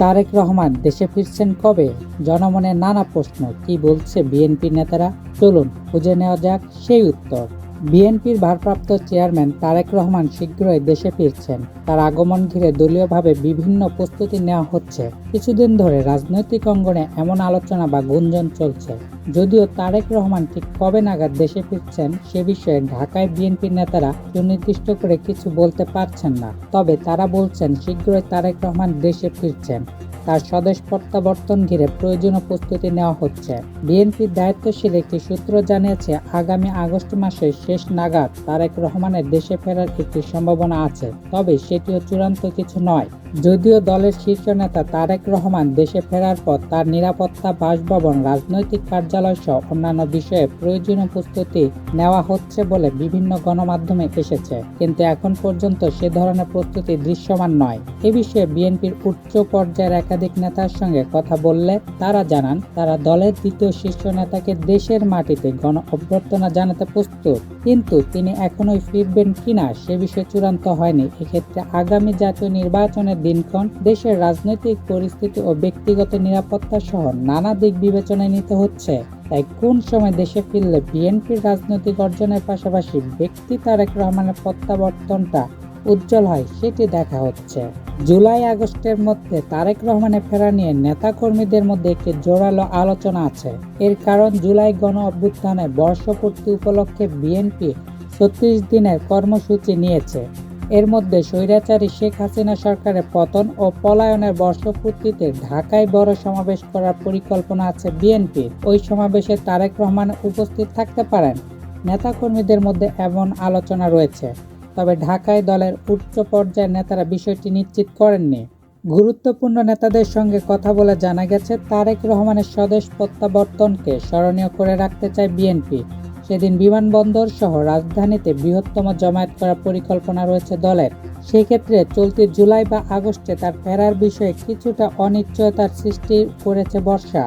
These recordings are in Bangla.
তারেক রহমান দেশে ফিরছেন কবে? জনমনে নানা প্রশ্ন। কি বলছে বিএনপি নেতারা? চলুন খুঁজে নেওয়া যাক সেই উত্তর। বিএনপির ভারপ্রাপ্ত চেয়ারম্যান তারেক রহমান শীঘ্রই দেশে ফিরছেন। তার আগমন ঘিরে দলীয়ভাবে বিভিন্ন প্রস্তুতি নেওয়া হচ্ছে। কিছুদিন ধরে রাজনৈতিক অঙ্গনে এমন আলোচনা বা গুঞ্জন চলছে। যদিও তারেক রহমান ঠিক কবে নাগাদ দেশে ফিরছেন সে বিষয়ে ঢাকায় বিএনপির নেতারা সুনির্দিষ্ট করে কিছু বলতে পারছেন না। তবে তারা বলছেন, শীঘ্রই তারেক রহমান দেশে ফিরছেন। তার স্বদেশ প্রত্যাবর্তন ঘিরে প্রয়োজনীয় প্রস্তুতি নেওয়া হচ্ছে। বিএনপির দায়িত্বশীল একটি সূত্র জানিয়েছে, আগামী আগস্ট মাসের শেষ নাগাদ তারেক রহমানের দেশে ফেরার একটি সম্ভাবনা আছে, তবে সেটিও চূড়ান্ত কিছু নয়। যদিও দলের শীর্ষ নেতা তারেক রহমান দেশে ফেরার পর তার নিরাপত্তা বাসভবন, রাজনৈতিক কার্যালয় সহ অন্যান্য বিষয়ে প্রয়োজনীয় প্রস্তুতি নেওয়া হচ্ছে বলে বিভিন্ন গণমাধ্যমে এসেছে। কিন্তু এখন পর্যন্ত সে ধরনের প্রস্তুতি দৃশ্যমান নয়। এ বিষয়ে বিএনপির উচ্চ পর্যায়ের একাধিক নেতার সঙ্গে কথা বললে তারা জানান, তারা দলের দ্বিতীয় শীর্ষ নেতাকে দেশের মাটিতে গণ অভ্যর্থনা জানাতে প্রস্তুত। কিন্তু তিনি এখনোই ফিরবেন কিনা সে বিষয়ে চূড়ান্ত হয়নি। এক্ষেত্রে আগামী জাতীয় নির্বাচনের দিনক্ষণ দেশের রাজনৈতিক পরিস্থিতি ও ব্যক্তিগত নিরাপত্তা সহ নানা দিক বিবেচনায় নিতে হচ্ছে। তাই কোন সময় দেশে ফিরলে বিএনপির রাজনৈতিক অর্জনের পাশাপাশি ব্যক্তি তারেক রহমানের প্রত্যাবর্তনটা উজ্জ্বল হয় সেটি দেখা হচ্ছে। জুলাই আগস্টের মধ্যে তারেক রহমানের ফেরা নিয়ে নেতাকর্মীদের মধ্যে একটি জোরালো আলোচনা আছে। এর কারণ জুলাই গণ অভ্যুত্থানে বর্ষপূর্তি উপলক্ষে বিএনপি ছত্রিশ দিনের কর্মসূচি নিয়েছে। এর মধ্যে স্বৈরাচারী শেখ হাসিনা সরকারের পতন ও পলায়নের বর্ষপূর্তিতে ঢাকায় বড় সমাবেশ করার পরিকল্পনা আছে বিএনপির। ওই সমাবেশে তারেক রহমান উপস্থিত থাকতে পারেন। নেতাকর্মীদের মধ্যে এমন আলোচনা রয়েছে। তবে ঢাকায় দলের উচ্চ পর্যায়ের নেতারা বিষয়টি নিশ্চিত করেননি। গুরুত্বপূর্ণ নেতাদের সঙ্গে কথা বলে জানা গেছে, তারেক রহমানের স্বদেশ প্রত্যাবর্তনকে স্মরণীয় করে রাখতে চায় বিএনপি। সেদিন বিমানবন্দর সহ রাজধানীতে বৃহত্তম জমায়েত করার পরিকল্পনা রয়েছে দলের। সেক্ষেত্রে চলতি জুলাই বা আগস্টে তার ফেরার বিষয়ে কিছুটা অনিশ্চয়তার সৃষ্টি করেছে বর্ষা।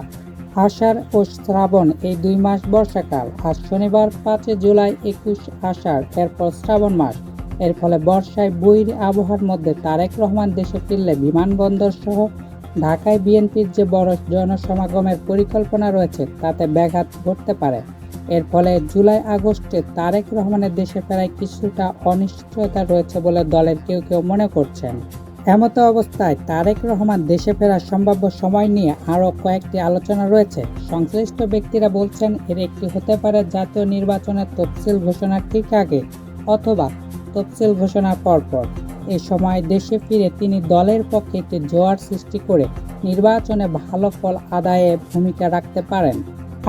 আষাঢ় ও শ্রাবণ এই দুই মাস বর্ষাকাল আর শনিবার পাঁচে জুলাই একুশ আষাঢ়, এরপর শ্রাবণ মাস। এর ফলে বর্ষায় বৈর আবহাওয়ার মধ্যে তারেক রহমান দেশে ফিরলে বিমানবন্দর সহ ঢাকায় বিএনপির যে বড় জনসমাগমের পরিকল্পনা রয়েছে, তাতে ব্যাঘাত ঘটতে পারে। এর ফলে জুলাই আগস্টে তারেক রহমানের দেশে ফেরায় কিছুটা অনিশ্চয়তা রয়েছে বলে দলের কেউ কেউ মনে করছেন। এমত অবস্থায় তারেক রহমান দেশে ফেরার সম্ভাব্য সময় নিয়ে আরও কয়েকটি আলোচনা রয়েছে। সংশ্লিষ্ট ব্যক্তিরা বলছেন, এর একটি হতে পারে জাতীয় নির্বাচনের তফসিল ঘোষণার ঠিক আগে অথবা তফসিল ঘোষণার পরপর। এ সময় দেশে ফিরে তিনি দলের পক্ষে একটি জোয়ার সৃষ্টি করে নির্বাচনে ভালো ফল আদায়ে ভূমিকা রাখতে পারেন।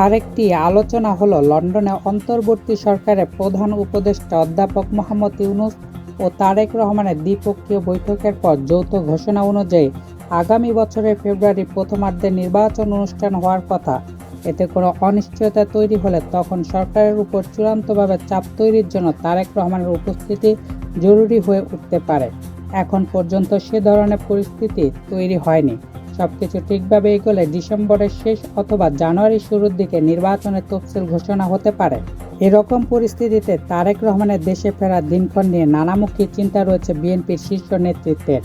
আরেকটি আলোচনা হলো লন্ডনে অন্তর্বর্তী সরকারের প্রধান উপদেষ্টা অধ্যাপক মোহাম্মদ ইউনুস ও তারেক রহমানের দ্বিপক্ষীয় বৈঠকের পর যৌথ ঘোষণা অনুযায়ী আগামী বছরের ফেব্রুয়ারি প্রথমার্ধে নির্বাচন অনুষ্ঠান হওয়ার কথা। এতে কোনো অনিশ্চয়তা তৈরি হলে তখন সরকারের উপর চূড়ান্তভাবে চাপ তৈরির জন্য তারেক রহমানের উপস্থিতি জরুরি হয়ে উঠতে পারে। এখন পর্যন্ত সে ধরনের পরিস্থিতি তৈরি হয়নি। সবকিছু ঠিকভাবে এগোলে ডিসেম্বরের শেষ অথবা জানুয়ারির শুরুর দিকে নির্বাচনের তফসিল ঘোষণা হতে পারে। এরকম পরিস্থিতিতে তারেক রহমানের দেশে ফেরার দিনক্ষণ নিয়ে নানামুখী চিন্তা রয়েছে বিএনপির শীর্ষ নেতৃত্বের।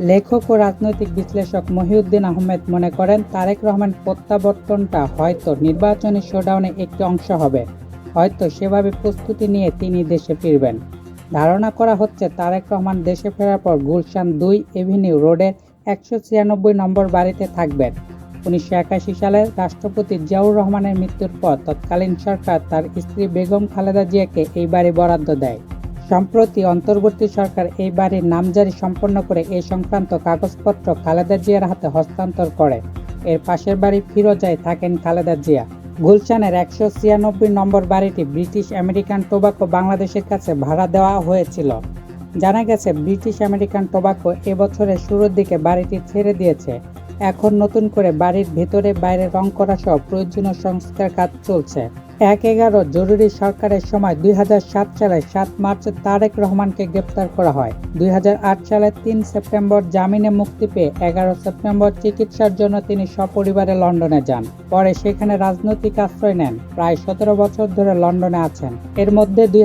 লেখক ও রাজনৈতিক বিশ্লেষক মহিউদ্দিন আহমেদ মনে করেন, তারেক রহমান প্রত্যাবর্তনটা হয়তো নির্বাচনী শোডাউনে একটি অংশ হবে। হয়তো সেভাবে প্রস্তুতি নিয়ে তিনি দেশে ফিরবেন। ধারণা করা হচ্ছে, তারেক রহমান দেশে ফেরার পর গুলশান দুই এভিনিউ রোডের একশো ছিয়ানব্বই নম্বর বাড়িতে থাকবেন। উনিশশো একাশি সালে রাষ্ট্রপতি জিয়াউর রহমানের মৃত্যুর পর তৎকালীন সরকার তার স্ত্রী বেগম খালেদা জিয়াকে এই বাড়ি বরাদ্দ দেয়। সম্প্রতি অন্তর্বর্তী সরকার এই বাড়ির নামজারি সম্পন্ন করে এ সংক্রান্ত কাগজপত্র খালেদা জিয়ার হাতে হস্তান্তর করে। এর পাশের বাড়ি ফিরোজায় থাকেন খালেদা জিয়া। গুলশানের একশো ছিয়ানব্বই নম্বর বাড়িটি ব্রিটিশ আমেরিকান টোবাকো বাংলাদেশের কাছে ভাড়া দেওয়া হয়েছিল। জানা গেছে, ব্রিটিশ আমেরিকান টোবাকো এবছরের শুরুর দিকে বাড়িটি ছেড়ে দিয়েছে। এখন নতুন করে বাড়ির ভেতরে বাইরে রং করা সহ প্রয়োজনীয় সংস্কার কাজ চলছে। এক এগারো জরুরি সরকারের সময় দুই সাত সালে সাত মার্চ তারেক রহমানকে গ্রেপ্তার করা হয়। দুই হাজার আট সালে তিন সেপ্টেম্বর জামিনে মুক্তি পেয়ে এগারো সেপ্টেম্বর চিকিৎসার জন্য তিনি সপরিবারে লন্ডনে যান। পরে সেখানে রাজনৈতিক আশ্রয় নেন। প্রায় সতেরো বছর ধরে লন্ডনে আছেন। এর মধ্যে দুই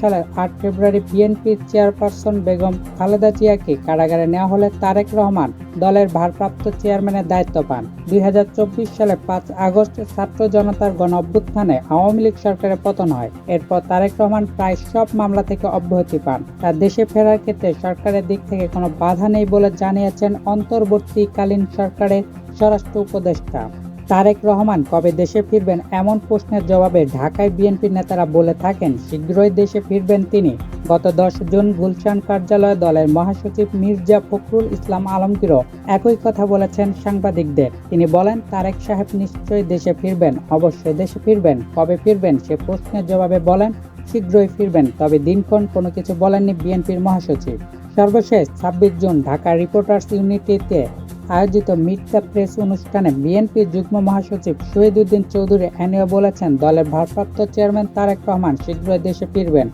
সালের আট ফেব্রুয়ারি বিএনপির চেয়ারপারসন বেগম খালেদা জিয়াকে কারাগারে নেওয়া হলে তারেক রহমান দলের ভারপ্রাপ্ত চেয়ারম্যানের দায়িত্ব পান। দুই হাজার চব্বিশ সালে পাঁচ আগস্ট ছাত্র জনতার গণ অভ্যুত্থানে আওয়ামী লীগ সরকারের পতন হয়। এরপর তারেক রহমান প্রায় সব মামলা থেকে অব্যাহতি পান। তার দেশে ফেরার ক্ষেত্রে সরকারের দিক থেকে কোনো বাধা নেই বলে জানিয়েছেন অন্তর্বর্তীকালীন সরকারের স্বরাষ্ট্র উপদেষ্টা। তারেক রহমান কবে দেশে ফিরবেন এমন প্রশ্নের জবাবে ঢাকায় বিএনপির নেতারা বলে থাকেন, শীঘ্রই দেশে ফিরবেন তিনি। গত দশ জুন গুলশান কার্যালয়ে দলের মহাসচিব মির্জা ফখরুল ইসলাম আলমগীরও একই কথা বলেছেন সাংবাদিকদের। তিনি বলেন, তারেক সাহেব নিশ্চয়ই দেশে ফিরবেন, অবশ্যই দেশে ফিরবেন, কবে ফিরবেন সে প্রশ্নের জবাবে বলেন, শীঘ্রই ফিরবেন, তবে দিনক্ষণ কোনো কিছু বলেননি বিএনপির মহাসচিব। সর্বশেষ ছাব্বিশ জুন ঢাকা রিপোর্টার্স ইউনিটিতে আয়োজিত মিথ্যা প্রেস অনুষ্ঠানে বিএনপির যুগ্ম মহাসচিব শহীদুদ্দিন চৌধুরী এনিও বলেছেন, দলের ভারপ্রাপ্ত চেয়ারম্যান তারেক রহমান শীঘ্রই দেশে ফিরবেন।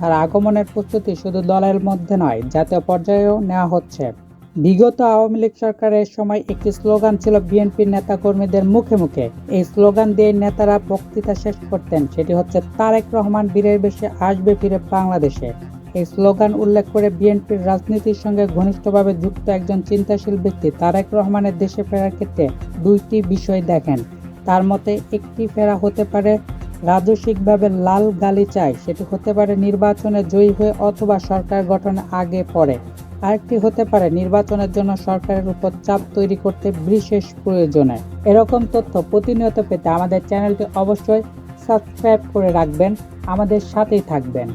তার আগমনের প্রস্তুতি শুধু দলের মধ্যে নয়, জাতীয় পর্যায়েও নেওয়া হচ্ছে। বিগত আওয়ামী লীগ সরকারের সময় একটি স্লোগান ছিল বিএনপির নেতাকর্মীদের মুখে মুখে। এই স্লোগান দিয়ে নেতারা বক্তৃতা শেষ করতেন। সেটি হচ্ছে, তারেক রহমান বীরের বেশে আসবে ফিরে বাংলাদেশে। এই স্লোগান উল্লেখ করে বিএনপির রাজনীতির সঙ্গে ঘনিষ্ঠভাবে যুক্ত একজন চিন্তাশীল ব্যক্তি তারেক রহমানের দেশে ফেরার ক্ষেত্রে দুইটি বিষয় দেখেন। তার মতে, একটি ফেরা হতে পারে রাজস্বিকভাবে লাল গালিচায় সেটি হতে পারে নির্বাচনে জয়ী হয়ে অথবা সরকার গঠনের আগে পরে আরেকটি হতে পারে নির্বাচনের জন্য সরকারের উপর চাপ তৈরি করতে বিশেষ প্রয়োজনে। এরকম তথ্য প্রতিনিয়ত পেতে আমাদের চ্যানেলটি অবশ্যই সাবস্ক্রাইব করে রাখবেন। আমাদের সাথেই থাকবেন।